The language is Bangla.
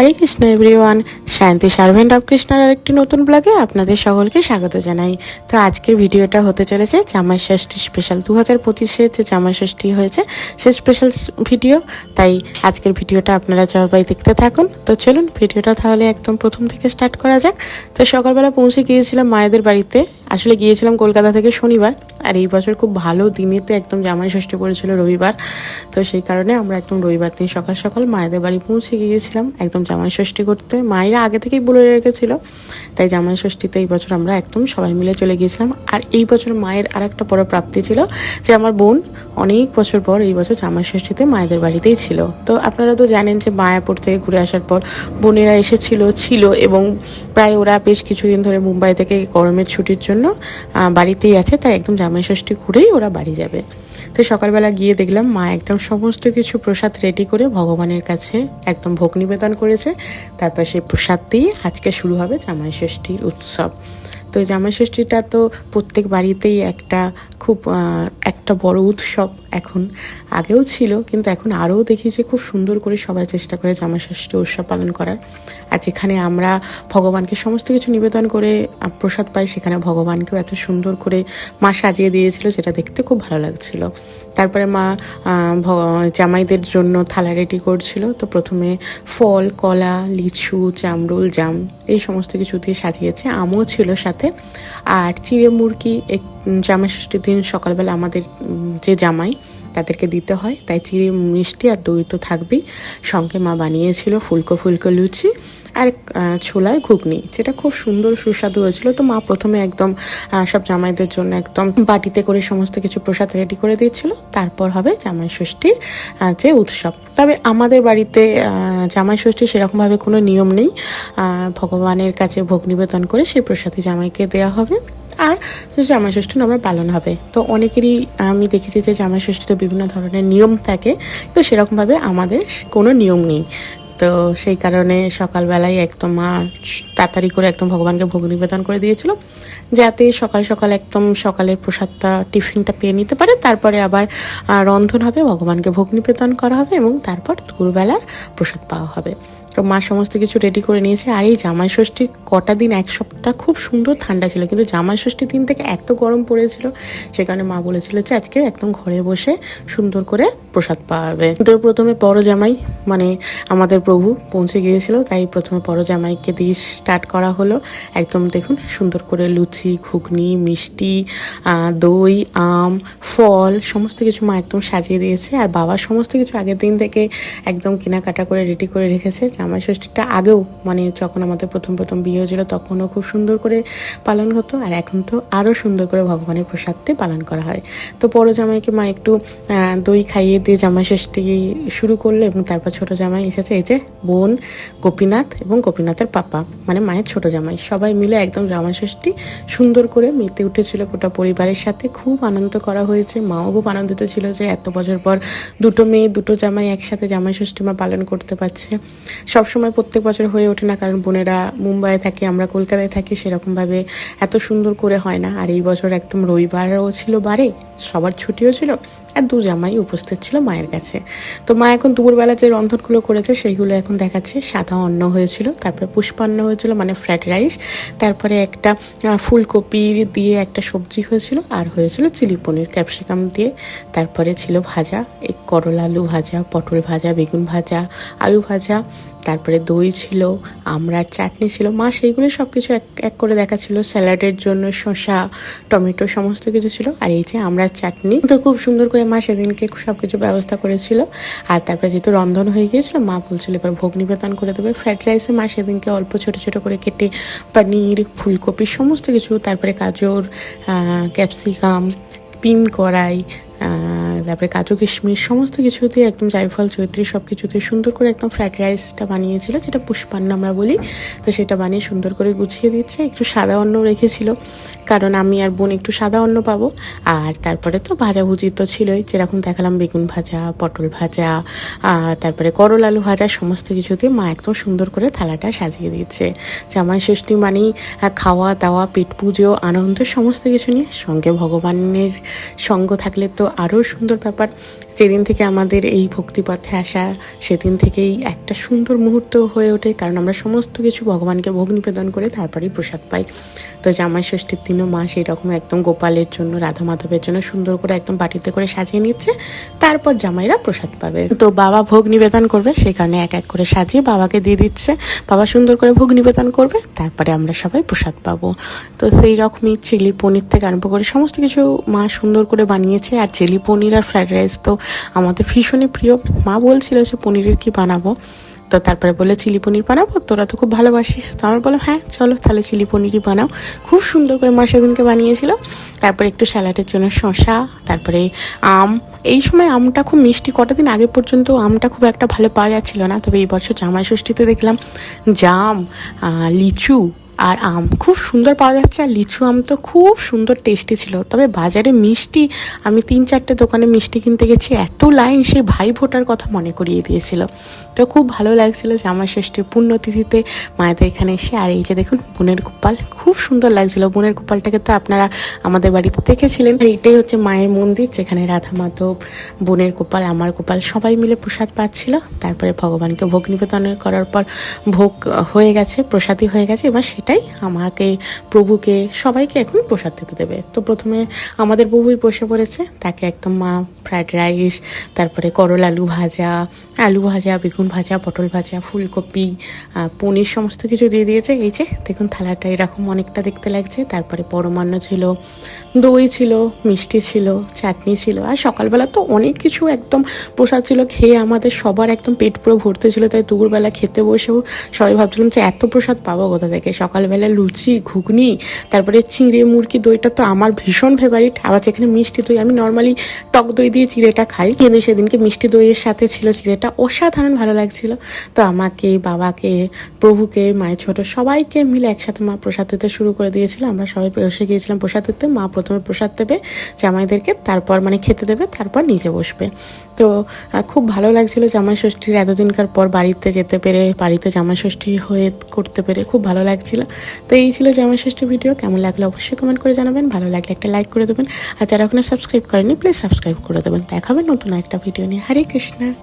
Hare Krishna everyone Shanti servant of কৃষ্ণার একটি নতুন ব্লগে আপনাদের সকলকে স্বাগত জানাই। তো আজকের ভিডিওটা হতে চলেছে জামাই ষষ্ঠী স্পেশাল দু হাজার পঁচিশে যে জামাই ষষ্ঠী হয়েছে, সে স্পেশাল ভিডিও তাই আজকের ভিডিওটা আপনারা সবাই দেখতে থাকুন। তো চলুন ভিডিওটা তাহলে একদম প্রথম থেকে স্টার্ট করা যাক। তো সকালবেলা পৌঁছে গিয়েছিলাম মায়েদের বাড়িতে। আসলে গিয়েছিলাম কলকাতা থেকে শনিবার। আর এই বছর খুব ভালো দিনেতে একদম জামাই ষষ্ঠী পড়েছিল রবিবার। তো সেই কারণে আমরা একদম রবিবার দিন সকাল সকাল মায়েদের বাড়ি পৌঁছে গিয়েছিলাম। একদম জামাই ষষ্ঠী করতে। মায়েরা আগে থেকেই বলে রেখেছিল। তাই জামাই ষষ্ঠীতে এই বছর আমরা একদম সবাই মিলে চলে গিয়েছিলাম। আর এই বছর মায়ের আর একটা বড় প্রাপ্তি ছিল যে, আমার বোন অনেক বছর পর এই বছর জামাই ষষ্ঠীতে মায়েদের বাড়িতেই ছিল। তো আপনারা তো জানেন যে, মায়াপুর থেকে ঘুরে আসার পর বোনেরা এসেছিল, ছিল এবং প্রায় ওরা বেশ কিছুদিন ধরে মুম্বাই থেকে গরমের ছুটির জন্য বাড়িতেই আছে। তাই একদম জামাই ষষ্ঠী ঘুরেই ওরা বাড়ি যাবে। তো সকালবেলা গিয়ে দেখলাম মা একদম সমস্ত কিছু প্রসাদ রেডি করে ভগবানের কাছে একদম ভোগ নিবেদন করেছে। তারপর সেই প্রসাদ দিয়ে আজকে শুরু হবে জামাই ষষ্ঠীর উৎসব। তো জামাই ষষ্ঠীটা তো প্রত্যেক বাড়িতেই একটা খুব একটা বড় উৎসব। এখন আগেও ছিল, কিন্তু এখন আরও দেখি যে খুব সুন্দর করে সবাই চেষ্টা করে জামাই ষষ্ঠী উৎসব পালন করার। আর যেখানে আমরা ভগবানকে সমস্ত কিছু নিবেদন করে প্রসাদ পাই, সেখানে ভগবানকেও এত সুন্দর করে মা সাজিয়ে দিয়েছিল, যেটা দেখতে খুব ভালো লাগছিল। তারপরে মা জামাইদের জন্য থালা রেডি করছিল। তো প্রথমে ফল, কলা, লিচু চামরুল জাম, এই সমস্ত কিছু দিয়ে সাজিয়েছে। আমও ছিল সাথে। আর চিড়ে মুরগি এক জামাই ষষ্ঠীর দিন সকালবেলা আমাদের যে জামাই তাদেরকে দিতে হয়। তাই চিড়ে মিষ্টি আর দই তো থাকবেই। সঙ্গে মা বানিয়েছিল ফুলকো ফুলকো লুচি। আর ছোলার ঘুগনি, যেটা খুব সুন্দর সুস্বাদু হয়েছিল। তো মা প্রথমে একদম সব জামাইদের জন্য একদম বাটিতে করে সমস্ত কিছু প্রসাদ রেডি করে দিচ্ছিল তারপর হবে জামাই ষষ্ঠীর যে উৎসব। তবে আমাদের বাড়িতে জামাই ষষ্ঠী সেরকমভাবে কোনো নিয়ম নেই। ভগবানের কাছে ভোগ নিবেদন করে সেই প্রসাদই জামাইকে দেওয়া হবে। আর জামাই ষষ্ঠী আমরা পালন হবে। তো অনেকেরই আমি দেখেছি যে জামাই ষষ্ঠীতে বিভিন্ন ধরনের নিয়ম থাকে। তো সেরকমভাবে আমাদের কোনো নিয়ম নেই। তো সেই কারণে সকালবেলায় একদম মা তাড়াতাড়ি করে একদম ভগবানকে ভোগ নিবেদন করে দিয়েছিল, যাতে সকাল সকাল একদম সকালের প্রসাদটা, টিফিনটা পেয়ে নিতে পারে। তারপরে আবার রন্ধন হবে, ভগবানকে ভোগ নিবেদন করা হবে এবং তারপর দুপুরবেলার প্রসাদ পাওয়া হবে। তো মা সমস্ত কিছু রেডি করে নিয়েছে। আর এই জামাই ষষ্ঠীর কটা দিন, এক সপ্তাহ খুব সুন্দর ঠান্ডা ছিল। কিন্তু জামাই ষষ্ঠীর দিন থেকে এত গরম পড়েছিল, সে কারণে মা বলেছিল যে আজকে একদম ঘরে বসে সুন্দর করে প্রসাদ যাবে। তো প্রথমে বড় জামাই মানে আমাদের প্রভু পৌঁছে গিয়েছিল, তাই প্রথমে বড় জামাইকে দিয়ে স্টার্ট করা হলো। একদম দেখুন, সুন্দর করে লুচি, ঘুগনি, মিষ্টি দই, আম, ফল, সমস্ত কিছু মা একদম সাজিয়ে দিয়েছে। আর বাবা সমস্ত কিছু আগের দিন থেকে একদম কেনাকাটা করে রেডি করে রেখেছে। জামাই ষষ্ঠীটা আগেও মানে যখন আমাদের প্রথম প্রথম বিয়ে হয়েছিল তখনও খুব সুন্দর করে পালন হতো আর এখন তো আরও সুন্দর করে ভগবানের প্রসাদ দিয়ে পালন করা হয়। তো বড় জামাইকে মা একটু দই খাইয়ে দিয়ে জামাই ষষ্ঠী শুরু করল এবং তারপর ছোট জামাই এসেছে, এই যে বোন গোপীনাথ এবং গোপীনাথের পাপা মানে মায়ের ছোট জামাই। সবাই মিলে একদম জামাই ষষ্ঠী সুন্দর করে মেতে উঠেছিল গোটা পরিবারের সাথে। খুব আনন্দ করা হয়েছে, মাও খুব আনন্দিত ছিল যে এত বছর পর দুটো মেয়ে, দুটো জামাই একসাথে জামাই ষষ্ঠী মা পালন করতে পারছে। সবসময় প্রত্যেক বছর হয়ে ওঠে না, কারণ বোনেরা মুম্বাইয়ে থাকে, আমরা কলকাতায় থাকি, সেরকমভাবে এত সুন্দর করে হয় না। আর এই বছর একদম রবিবারও ছিল বারে, সবার ছুটিও ছিল আর দু জামাই উপস্থিত ছিল মায়ের কাছে। তো মা এখন দুপুরবেলা যে রন্ধনগুলো করেছে, সেইগুলো এখন দেখাচ্ছে। সাদা অন্ন হয়েছিল, তারপরে পুষ্পান্ন হয়েছিল মানে ফ্রাইড রাইস। তারপরে একটা ফুলকপি দিয়ে একটা সবজি হয়েছিল, আর হয়েছিল চিলি পনির, ক্যাপসিকাম দিয়ে। তারপরে ছিল ভাজা, এই করলা আলু ভাজা, পটল ভাজা, বেগুন ভাজা, আলু ভাজা। তারপরে দই ছিল আমড়ার চাটনি ছিল। মা সেইগুলো সব কিছু এক এক করে দেখাচ্ছিল। স্যালাডের জন্য শসা, টমেটো, সমস্ত কিছু ছিল। আর এই যে আমড়ার চাটনি। তো খুব সুন্দর করে মা সেদিনকে সব কিছু ব্যবস্থা করেছিল। আর তারপরে যেহেতু রন্ধন হয়ে গিয়েছিল, মা বলছিল এবার ভোগ নিবেদন করে দেবে। ফ্রাইড রাইসে মা সেদিনকে অল্প ছোট ছোট করে কেটে পনির, ফুলকপি, সমস্ত কিছু, তারপরে গাজর ক্যাপসিকাম, পিম কড়াই তারপরে কাজু, কিশমিশ, সমস্ত কিছু দিয়ে একদম জায়ফল, চৈত্রী সব কিছু দিয়ে সুন্দর করে একদম ফ্রাইড রাইসটা বানিয়েছিল, যেটা পুষ্পান্ন আমরা বলি। তো সেটা বানিয়ে সুন্দর করে গুছিয়ে দিচ্ছে, একটু সাদা অন্ন রেখেছিল, কারণ আমি আর বোন একটু সাদা অন্ন পাবো। আর তারপরে তো ভাজাভুজি তো ছিলই, যেরকম দেখালাম বেগুন ভাজা, পটল ভাজা তারপরে করল আলু ভাজা, সমস্ত কিছু দিয়ে মা একদম সুন্দর করে থালাটা সাজিয়ে দিচ্ছে। জামাই ষষ্ঠী মানেই খাওয়া, দাওয়া, পেট পুজো, আনন্দ, সমস্ত কিছু নিয়ে সঙ্গে ভগবানের সঙ্গ থাকলে তো আরও সুন্দর ব্যাপার। যেদিন থেকে আমাদের এই ভক্তিপথে আসা, সেদিন থেকেই একটা সুন্দর মুহূর্ত হয়ে ওঠে, কারণ আমরা সমস্ত কিছু ভগবানকে ভোগ নিবেদন করে তারপরেই প্রসাদ পাই। তো জামাই ষষ্ঠীর দিনও মা সেই রকম একদম গোপালের জন্য রাধা মাধবের জন্য সুন্দর করে একদম বাটিতে করে সাজিয়ে নিচ্ছে। তারপর জামাইরা প্রসাদ পাবে। তো বাবা ভোগ নিবেদন করবে, সেই কারণে এক এক করে সাজিয়ে বাবাকে দিয়ে দিচ্ছে। বাবা সুন্দর করে ভোগ নিবেদন করবে, তারপরে আমরা সবাই প্রসাদ পাবো। তো সেই রকমই চিলি পনির থেকে আরম্ভ করে সমস্ত কিছু মা সুন্দর করে বানিয়েছে। আর চিলি পনির আর ফ্রাইড রাইস তো আমাদের ভীষণই প্রিয়। মা বলছিল যে, পনিরের কি বানাবো? তো তারপরে বলে চিলি পনির বানাবো? তোরা তো খুব ভালোবাসিস। তো আমার বললাম হ্যাঁ চলো তাহলে চিলি পনিরই বানাও। খুব সুন্দর করে মা সেদিনকে বানিয়েছিল। তারপরে একটু স্যালাডের জন্য শসা, তারপরে আম। এই সময় আমটা খুব মিষ্টি। কটা দিন আগে পর্যন্ত আমটা খুব একটা ভালো পাওয়া যাচ্ছিল না। তবে এই বছর জামাই ষষ্ঠীতে দেখলাম জাম লিচু আর আম খুব সুন্দর পাওয়া যাচ্ছে, আর লিচু আম তো খুব সুন্দর টেস্টি ছিল। তবে বাজারে মিষ্টি, আমি তিন চারটে দোকানে মিষ্টি কিনতে গেছি, এত লাইন সেই ভাই ফোটার কথা মনে করিয়ে দিয়েছিল। তো খুব ভালো লাগছিল যে আমার ষষ্ঠীর পুণ্যতিথিতে মায়েদের এখানে এসে, আর এই যে দেখুন, বোনের গোপাল, খুব সুন্দর লাগছিল। বোনের গোপালটাকে তো আপনারা আমাদের বাড়িতে দেখেছিলেন। আর এটাই হচ্ছে মায়ের মন্দির, যেখানে রাধা মাধব, বোনের গোপাল, আমার গোপাল সবাই মিলে প্রসাদ পাচ্ছিল। তারপরে ভগবানকে ভোগ নিবেদন করার পর ভোগ হয়ে গেছে, প্রসাদই হয়ে গেছে। এবার সেটাই আমাকে, প্রভুকে, সবাইকে এখন প্রসাদ দিতে দেবে। তো প্রথমে আমাদের প্রভুই বসে পড়েছে, তাকে একদম মা ফ্রাইড রাইস তারপরে করল, আলু ভাজা আলু ভাজা, বেগুন ভাজা, পটল ভাজা, ফুলকপি পনির সমস্ত কিছু দিয়ে দিয়েছে। এই যে, দেখুন থালাটা এরকম অনেকটা দেখতে লাগছে। তারপরে পরমান্ন ছিল, দই ছিল, মিষ্টি ছিল, চাটনি ছিল, আর সকালবেলা তো অনেক কিছু একদম প্রসাদ ছিল। খেয়ে আমাদের সবার একদম পেট পুরো ভরতে ছিল, তাই দুপুরবেলা খেতে বসেও সবাই ভাবছিলাম যে এত প্রসাদ পাবো কোথা থেকে? সকালবেলা লুচি, ঘুগনি, তারপরে চিঁড়ে মুরগি দইটা তো আমার ভীষণ ফেভারিট আবার যেখানে মিষ্টি দই, আমি নর্মালি টক দই দিয়ে চিড়েটা খাই। কিন্তু সেদিনকে মিষ্টি দইয়ের সাথে ছিল চিড়েটা, অসাধারণ ভালো লাগছিল। তো আমাকে, বাবাকে, প্রভুকে, মায়ের ছোট সবাইকে মিলে একসাথে মা প্রসাদ দিতে শুরু করে দিয়েছিল। আমরা সবাই বসে গিয়েছিলাম প্রসাদ দিতে। মা প্রথমে প্রসাদ দেবে জামাইদেরকে, তারপর মানে খেতে দেবে, তারপর নিজে বসবে। তো খুব ভালো লাগছিল জামা ষষ্ঠীর এতদিনকার পর বাড়িতে যেতে পেরে, বাড়িতে জামাই ষষ্ঠী হয়ে করতে পেরে খুব ভালো লাগছিল। তো এই ছিল জামা ষষ্ঠী ভিডিও, কেমন লাগল অবশ্যই কমেন্ট করে জানাবেন, ভালো লাগলে একটা লাইক করে দেবেন। আর যারা এখনও সাবস্ক্রাইব করেনি প্লিজ সাবস্ক্রাইব করে দেবেন। দেখাবেন নতুন একটা ভিডিও নিয়ে। হরে কৃষ্ণা।